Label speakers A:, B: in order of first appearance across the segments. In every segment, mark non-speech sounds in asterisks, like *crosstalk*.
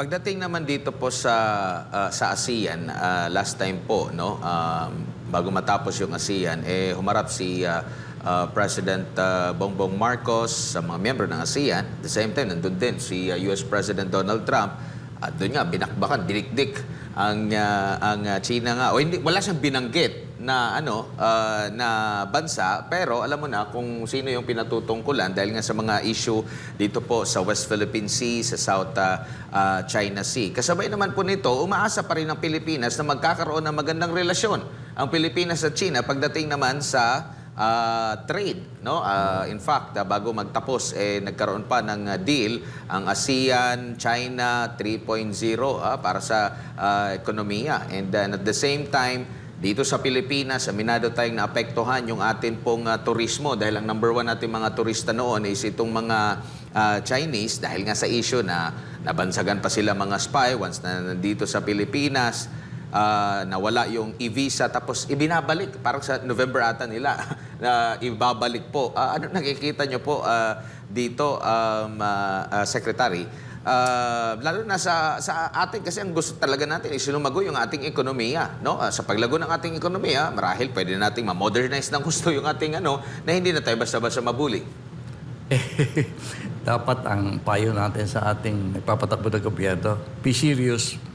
A: pagdating naman dito po sa ah, sa ASEAN, ah, last time po, no, um, bago matapos yung ASEAN, eh humarap si ah, ah, President ah, Bongbong Marcos sa mga miyembro ng ASEAN. The same time, nandun din si ah, US President Donald Trump. At doon nga, binakbakan, dinikdik ang ah, ang ah, China nga. O hindi, wala siyang binanggit na ano ah, na bansa pero alam mo na kung sino yung pinatutungkulan dahil nga sa mga issue dito po sa West Philippine Sea, sa South ah, China Sea. Kasabay naman po nito, umaasa pa rin ang Pilipinas na magkakaroon ng magandang relasyon ang Pilipinas at China pagdating naman sa ah, trade, no? Ah, in fact, ah, bago magtapos eh nagkaroon pa ng ah, deal ang ASEAN China 3.0 ah, para sa ah, ekonomiya. And then at the same time, dito sa Pilipinas, aminado tayong naapektuhan yung atin pong ah, turismo dahil ang number one natin mga turista noon is itong mga ah, Chinese dahil nga sa issue na nabansagan pa sila mga spy once na nandito sa Pilipinas ah, nawala yung e-visa tapos ibinabalik parang sa November ata nila *laughs* na ibabalik po. Ah, ano nakikita nyo po ah, dito um, ah, ah, secretary? Ah, lalo na sa sa atin kasi ang gusto talaga natin is lumago yung ating ekonomiya, no? Ah, sa paglago ng ating ekonomiya, marahil pwede nating ma-modernize ng gusto yung ating ano na hindi na tayo basta-basta mabuli. *laughs*
B: Dapat ang payo natin sa ating nagpapatakbo ng gobyerno, be serious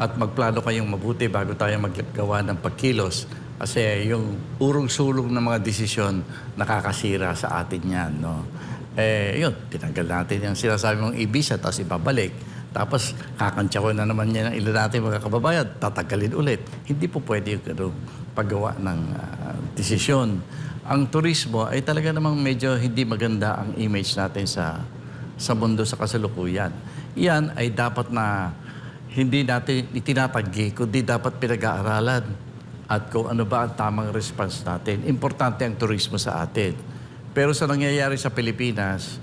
B: at magplano kayong mabuti bago tayo maggawa ng pagkilos. Kasi yung urong-sulong ng mga desisyon nakakasira sa atin yan. No? Eh, yun, tinanggal natin yung sinasabi mong ibisa tapos ibabalik. Tapos kakantsawan na naman yan ang ilan natin mga kababayan, tatagalin ulit. Hindi po pwede yung ganun paggawa ng ah, desisyon. Ang turismo ay talaga namang medyo hindi maganda ang image natin sa sa mundo sa kasalukuyan. Yan ay dapat na hindi natin itinatanggi, kundi dapat pinag-aaralan at kung ano ba ang tamang response natin. Importante ang turismo sa atin. Pero sa nangyayari sa Pilipinas,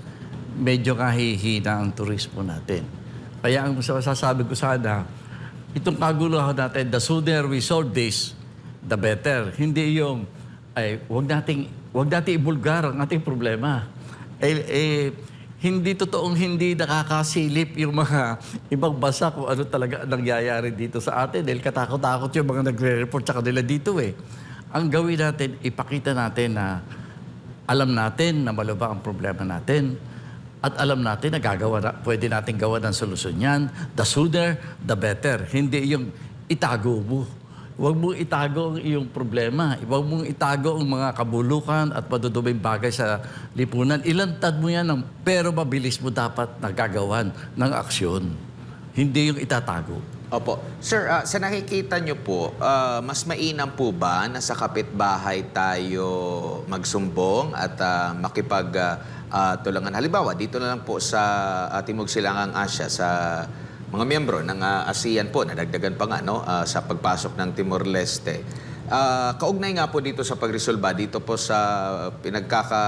B: medyo kahihina ang turismo natin. Kaya ang masasabi ko sana, itong kaguluhan natin, the sooner we solve this, the better. Hindi yung, ay, wag nating, wag nating ibulgar ang ating problema. Eh, eh, hindi totoong hindi nakakasilip yung mga ibang bansa kung ano talaga ang nangyayari dito sa atin. Dahil katakot-takot yung mga nagre-report sa kanila dito eh. Ang gawin natin, ipakita natin na alam natin na malubha ang problema natin at alam natin na gagawa na, pwede natin gawa ng solusyon yan. The sooner, the better. Hindi yung itago mo. Huwag mong itago ang iyong problema. Huwag mong itago ang mga kabulukan at maduduming bagay sa lipunan. Ilantad mo yan, ng, pero mabilis mo dapat nagagawan ng aksyon. Hindi yung itatago.
A: Opo. Sir, ah, sa nakikita nyo po, ah, mas mainam po ba na sa kapitbahay tayo magsumbong at ah, makipag ah, ah, tulangan? Halimbawa, dito na lang po sa uh, Timog Silangang Asya, sa mga miyembro ng ah, ASEAN po, nadagdagan pa nga no, ah, sa pagpasok ng Timor-Leste. Ah, kaugnay nga po dito sa pagresolba, dito po sa pinagkaka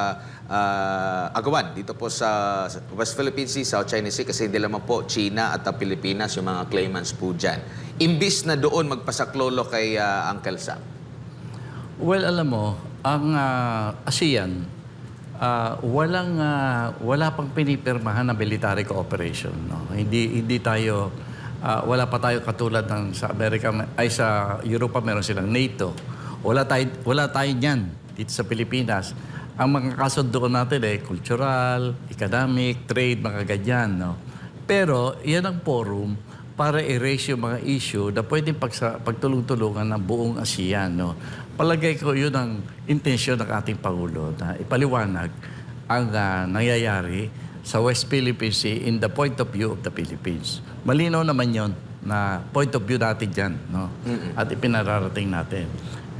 A: ah, agawan dito po sa West Philippine Sea, South China Sea kasi hindi lamang po China at Pilipinas yung mga claimants po dyan. Imbis na doon magpasaklolo kay ah, Uncle Sam.
B: Well, alam mo, ang ah, ASEAN, ah, walang, ah, wala pang pinipirmahan na military cooperation. No? Hindi, hindi tayo, ah, wala pa tayo katulad ng sa Amerika, ay sa Europa meron silang NATO. Wala tayo, wala tayo niyan dito sa Pilipinas. Ang mga kasunduan natin ay cultural, economic, trade, mga ganyan. No? Pero yan ang forum para i-raise yung mga issue na pwedeng pagsa, pagtulong-tulungan ng buong ASEAN. No? Palagay ko yun ang intensyon ng ating Pangulo na ipaliwanag ang ah, nangyayari sa West Philippine Sea in the point of view of the Philippines. Malinaw naman yon na point of view natin dyan. No? At ipinararating natin.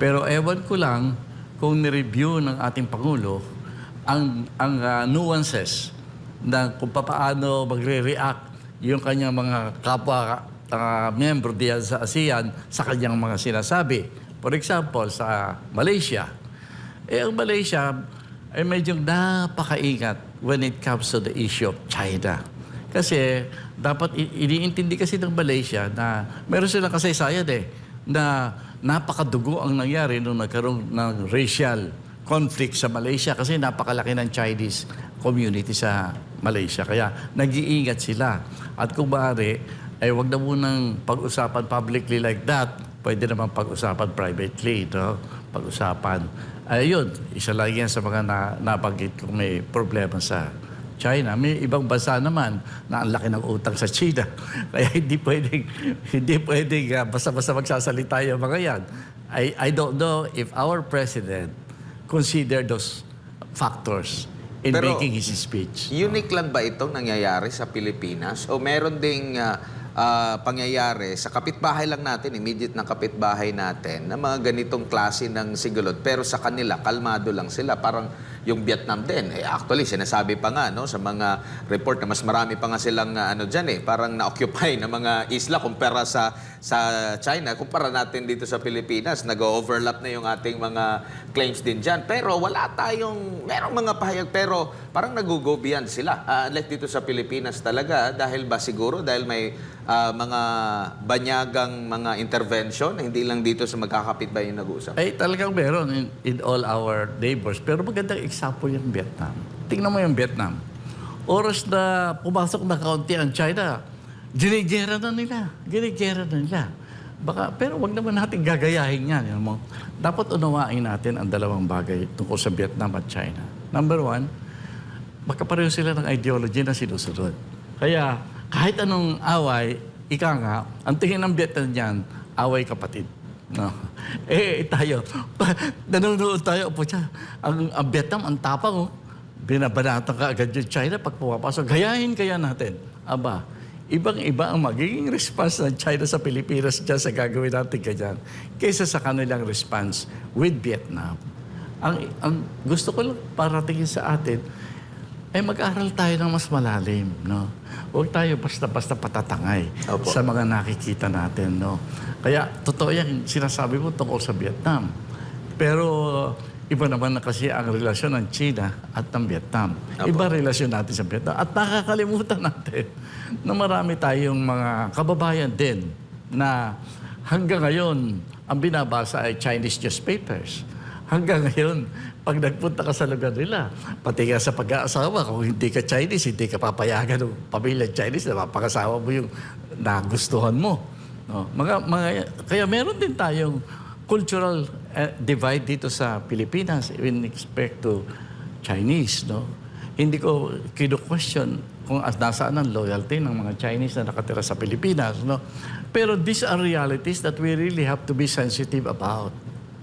B: Pero ewan ko lang kung ni-review ng ating Pangulo ang, ang ah, nuances na kung paano magre-react yung kanyang mga kapwa uh, miyembro diyan sa ASEAN sa kanyang mga sinasabi. For example, sa Malaysia. Eh, ang Malaysia ay medyo napakaingat when it comes to the issue of China. Kasi dapat iniintindi kasi ng Malaysia na meron silang kasaysayan eh, na napakadugo ang nangyari nung nagkaroon ng racial conflict sa Malaysia kasi napakalaki ng Chinese community sa Malaysia. Kaya nag-iingat sila. At kung maaari, ay wag na munang pag-usapan publicly like that. Pwede naman pag-usapan privately, no? Pag-usapan. Ayun, isa lang yan sa mga na, nabanggit kung may problema sa China. May ibang bansa naman na ang laki ng utang sa China. *laughs* Kaya hindi pwedeng, hindi pwedeng ah, basta-basta magsasalita yung mga yan. I, I don't know if our president consider those factors in
A: Pero-
B: making his speech.
A: Unique lang ba itong nangyayari sa Pilipinas? O meron ding ah, ah, pangyayari sa kapitbahay lang natin, immediate ng kapitbahay natin, na mga ganitong klase ng sigulot. Pero sa kanila, kalmado lang sila. Parang yung Vietnam din. Eh, actually, sinasabi pa nga no, sa mga report na mas marami pa nga silang ah, ano dyan eh, parang na-occupy *laughs* na mga isla kumpara sa sa China. Kumpara natin dito sa Pilipinas, nag-overlap na yung ating mga claims din dyan. Pero wala tayong, merong mga pahayag, pero parang nag-go beyond sila. Uh, unlike dito sa Pilipinas talaga, dahil ba siguro, dahil may ah, mga banyagang mga intervention, hindi lang dito sa magkakapit ba yung nag-uusap.
B: Ay, talagang meron in, in all our neighbors. Pero magandang example yung Vietnam. Tingnan mo yung Vietnam. Oras na pumasok na kaunti ang China, ginigera na nila. Ginigera na nila. Baka, pero wag naman natin gagayahin yan. Yun mo. Dapat unawain natin ang dalawang bagay tungkol sa Vietnam at China. Number one, magkapareho sila ng ideology na sinusunod. Kaya kahit anong away, ika nga, ang tingin ng Vietnam niyan, away kapatid. No. *laughs* Eh, tayo, nanonood tayo po siya. Ang, ang Vietnam, ang tapang, oh. Binabanatan ka agad yung China pag pumapasok. Gayahin kaya natin. Aba, ibang-iba ang magiging response ng China sa Pilipinas dyan sa gagawin natin ganyan kaysa sa kanilang response with Vietnam. Ang, ang gusto ko lang paratingin sa atin, ay mag-aral tayo ng mas malalim, no? Huwag tayo basta-basta patatangay
A: Opo.
B: sa mga nakikita natin, no? Kaya, totoo yan, sinasabi mo tungkol sa Vietnam. Pero, iba naman na kasi ang relasyon ng China at ng Vietnam.
A: Opo.
B: Iba relasyon natin sa Vietnam. At nakakalimutan natin *laughs* na marami tayong mga kababayan din na hanggang ngayon, ang binabasa ay Chinese newspapers. Hanggang ngayon, pag nagpunta ka sa lugar nila, pati nga sa pag-aasawa, kung hindi ka Chinese, hindi ka papayagan ng pamilya Chinese na mapakasawa mo yung nagustuhan mo. No? Mga, mga, kaya meron din tayong cultural eh, divide dito sa Pilipinas in respect to Chinese. No? Hindi ko kino-question kung as nasaan ang loyalty ng mga Chinese na nakatira sa Pilipinas. No? Pero these are realities that we really have to be sensitive about.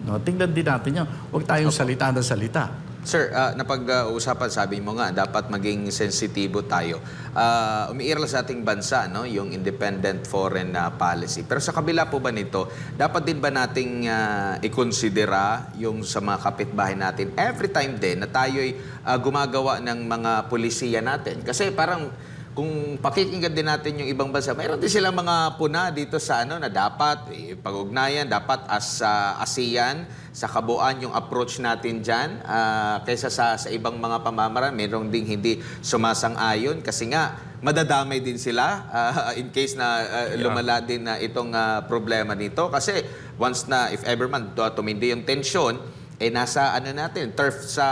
B: No, tingnan din natin yun. Huwag tayong salita na salita.
A: Sir, ah, napag-uusapan, sabi mo nga, dapat maging sensitibo tayo. Uh, umiiral sa ating bansa, no, yung independent foreign ah, policy. Pero sa kabila po ba nito, dapat din ba nating ah, ikonsidera yung sa mga kapitbahay natin every time din na tayo'y ah, gumagawa ng mga polisiya natin? Kasi parang kung pakikinggan din natin yung ibang bansa, mayroon din silang mga puna dito sa ano na dapat eh, pag-ugnayan, dapat as ah, ASEAN sa kabuuan yung approach natin diyan kaysa sa sa ibang mga pamamaraan, mayroon ding hindi sumasang-ayon kasi nga madadamay din sila ah, in case na ah, lumala din na itong ah, problema nito. Kasi once na if ever man tumindi yung tensyon eh nasa ano natin turf sa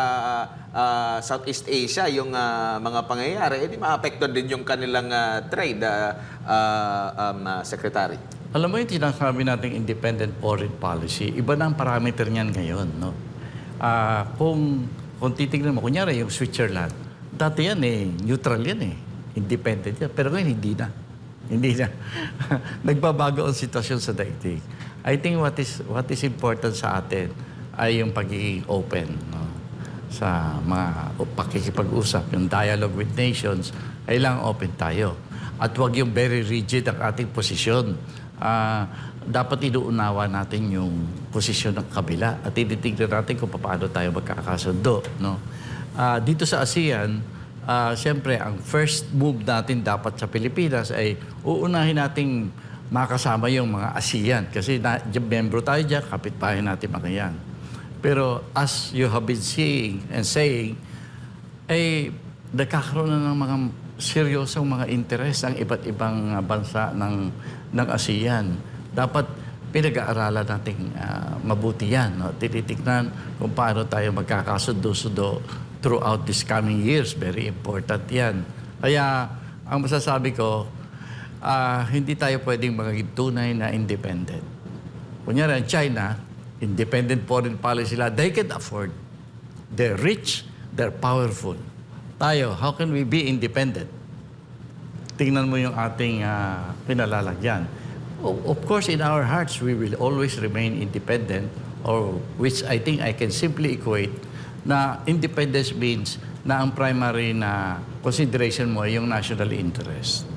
A: ah, Southeast Asia yung ah, mga pangyayari eh di maapektuhan din yung kanilang ah, trade ah, ah, um, ah, secretary.
B: Alam mo yung tinasabi nating independent foreign policy, iba na ang parameter niyan ngayon. No? Ah, kung, kung titignan mo, kunyari yung Switzerland, dati yan eh, neutral yan eh. Independent yan. Pero ngayon hindi na. Hindi na. *laughs* Nagbabago ang sitwasyon sa daigdig. I think what is, what is important sa atin ay yung pagiging open. No? Sa mga pakikipag-usap, yung dialogue with nations, kailangan open tayo. At huwag yung very rigid ang ating posisyon. Ah, dapat inuunawa natin yung posisyon ng kabila at tinitignan natin kung paano tayo magkakasundo. No? Ah, dito sa ASEAN, ah, siyempre, ang first move natin dapat sa Pilipinas ay uunahin nating makasama yung mga ASEAN. Kasi na, membro tayo dyan, kapitbahay natin mga yan. Pero as you have been seeing and saying, ay nagkakaroon na ng mga seryosong mga interes ang iba't ibang ah, bansa ng, ng ASEAN. Dapat pinag-aaralan natin ah, mabuti yan. No? Tititignan kung paano tayo magkakasundo-sundo throughout this coming years. Very important yan. Kaya ang masasabi ko, ah, hindi tayo pwedeng maging tunay na independent. Kunyari, ang China, independent foreign policy sila, they can afford. They're rich, they're powerful. Tayo, how can we be independent? Tingnan mo yung ating ah, pinalalagyan. Of course, in our hearts, we will always remain independent, or which I think I can simply equate na independence means na ang primary na consideration mo ay yung national interest.